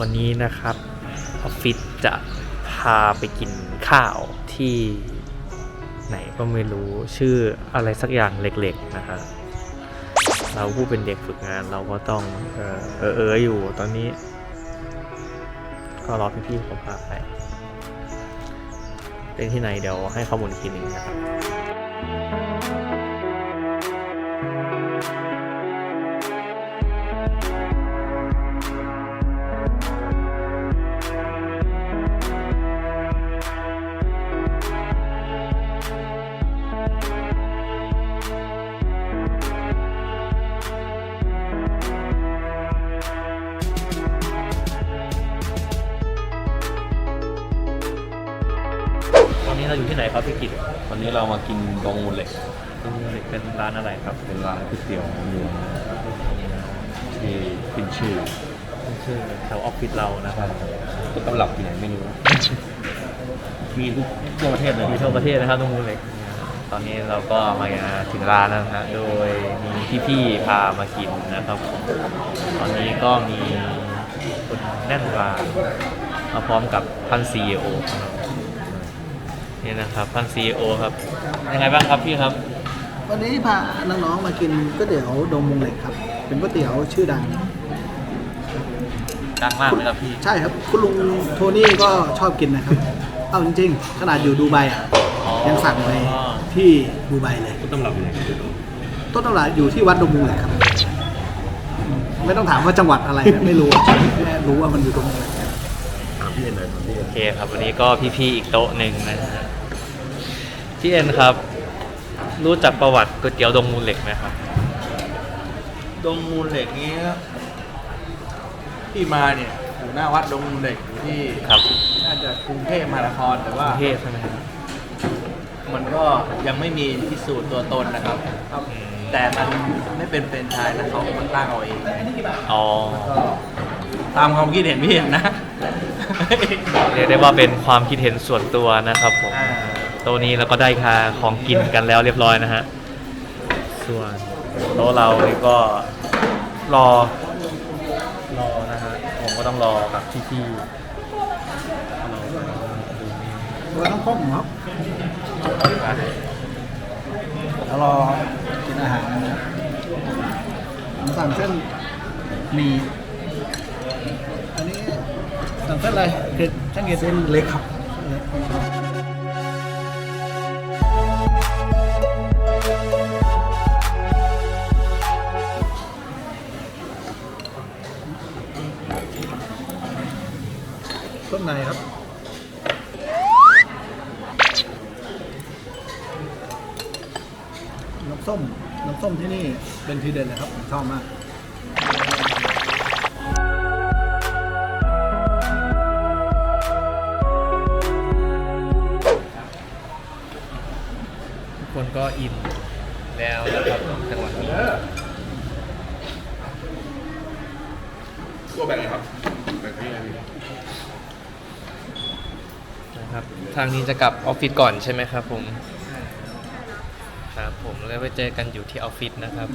วันนี้นะครับออฟฟิศจะพาไปกินข้าวที่ไหนก็ไม่รู้ชื่ออะไรสักอย่างเล็กๆนะฮะเราผู้เป็นเด็กฝึกงานเราก็ต้องเออเออเอออยู่ตอนนี้ ก็รอพี่ๆเขาพาไปเป็นที่ไหนเดี๋ยวให้ข้อมูลทีนึงนะครับ เราอยู่ที่ไหนครับพี่กิตวันนี้เรามากินดงมูลเหล็กตรงนี้เป็นร้านอะไรครับ เป็นร้านก๋วยเตี๋ยวเนื้อที่ขึ้นชื่อชื่อแถวออฟฟิศเรานะครับต้นตำรับที่ไหนไม่รู้มีทุกทั่วประเทศเลยมีทั่วประเทศนะครับตรงนู้นเลยตอนนี้เราก็มาถึงร้านแล้วนะฮะโดยมีพี่ๆพามากินนะครับ ตอนนี้ก็มีคนแน่นร้านมาพร้อมกับท่านซีอครับ นี่นะครับท่านซีอครับ ยังไงบ้างครับพี่ครับ วันนี้พาน้องๆมากินก๋วยเตี๋ยวดงมุงเหล็กครับ เป็นก๋วยเตี๋ยวชื่อดัง ดังมากเลยครับพี่ ใช่ครับ คุณลุงโทนี่ก็ชอบกินนะครับ เอาจริงๆ ขนาดอยู่ดูไบอะ ยังสั่งไปที่ดูไบเลย ต้นตำรับที่ไหนต้นตำรับอยู่ที่วัดดงมุงเหล็กครับ ไม่ต้องถามว่าจังหวัดอะไรนะไม่รู้แค่รู้ว่ามันอยู่ตรงไหนถาม พี่เอ็นหน่อยถามพี่เอ็โอนเคครับวันนี้ก็พี่ๆอีกโต๊ะหนึ่งนะฮะพี่เอ็นครับ รู้จักประวัติก๋วยเตี๋ยวดงมูลเหล็กไหมครับ ดงมูลเหล็กนี้ที่มาเนี่ยอยู่หน้าวัดดงมูลเหล็กอยู่ที่ครับน่าจะกรุงเทพมหานครแต่กว่ารุงเทพใช่ไหมครับมันก็ยังไม่มีพิสูจน์ตัวตนนะครับแต่มันไม่เป็นเป็นไชายนะเขามันตั้งเอาเอง อ๋อ ก็ตามความคิดเห็นพี่เห็นนะ เรียกได้ว่าเป็นความคิดเห็นส่วนตัวนะครับผมอ่าโต๊ะนี้เราก็ได้คาของกินกันแล้วเรียบร้อยนะฮะส่วนโต๊ะเรานี่ก็รอรอนะฮะผมก็ต้องรอกับพี่ๆรอดูนี่ตัวต้องข้มครับแล้วรอกินอาหารนะครับผมสั่งเส้นหมี่อันนี้ สั่งเส้นอะไรเผ็ดช่างเกตเส้นเล็กครับเล็กต้นในครับน้ำส้มน้ำส้มที่นี่เป็นทีเด็ดเลยครับผมชอบมาก คนก็อิ่มแล้วนะครับจังหวะนี้ตัวแบ่งไงครับแบ่งให้ไงพี่นะครับ ทางนี้จะกลับออฟฟิศก่อนใช่ไหมครับผม ครับผมแล้วไปเจอกันอยู่ที่ออฟฟิศนะครับ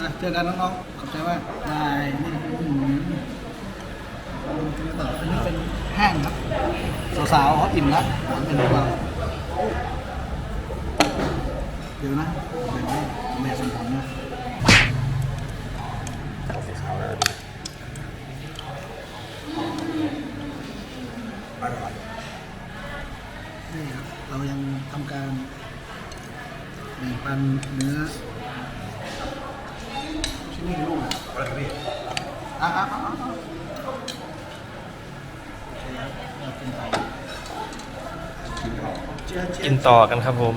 อะเจอกันน้องๆ ขอบใจมากบายนี่อื้อหืออันนี้เป็นแห้งครับ สาวๆเขาอิ่มแล้วเป็นเรา ดี๋ยวนะแบ่งให้แม่สมผลนะนี่ครับเรายังทำการแบ่งปันเนื้อชิ้นนี้กี่ลูกอะอะไรครับพี่อะอะอะอะอะโอเคครับเรากินไปเจียเจียกินต่อกันครับผม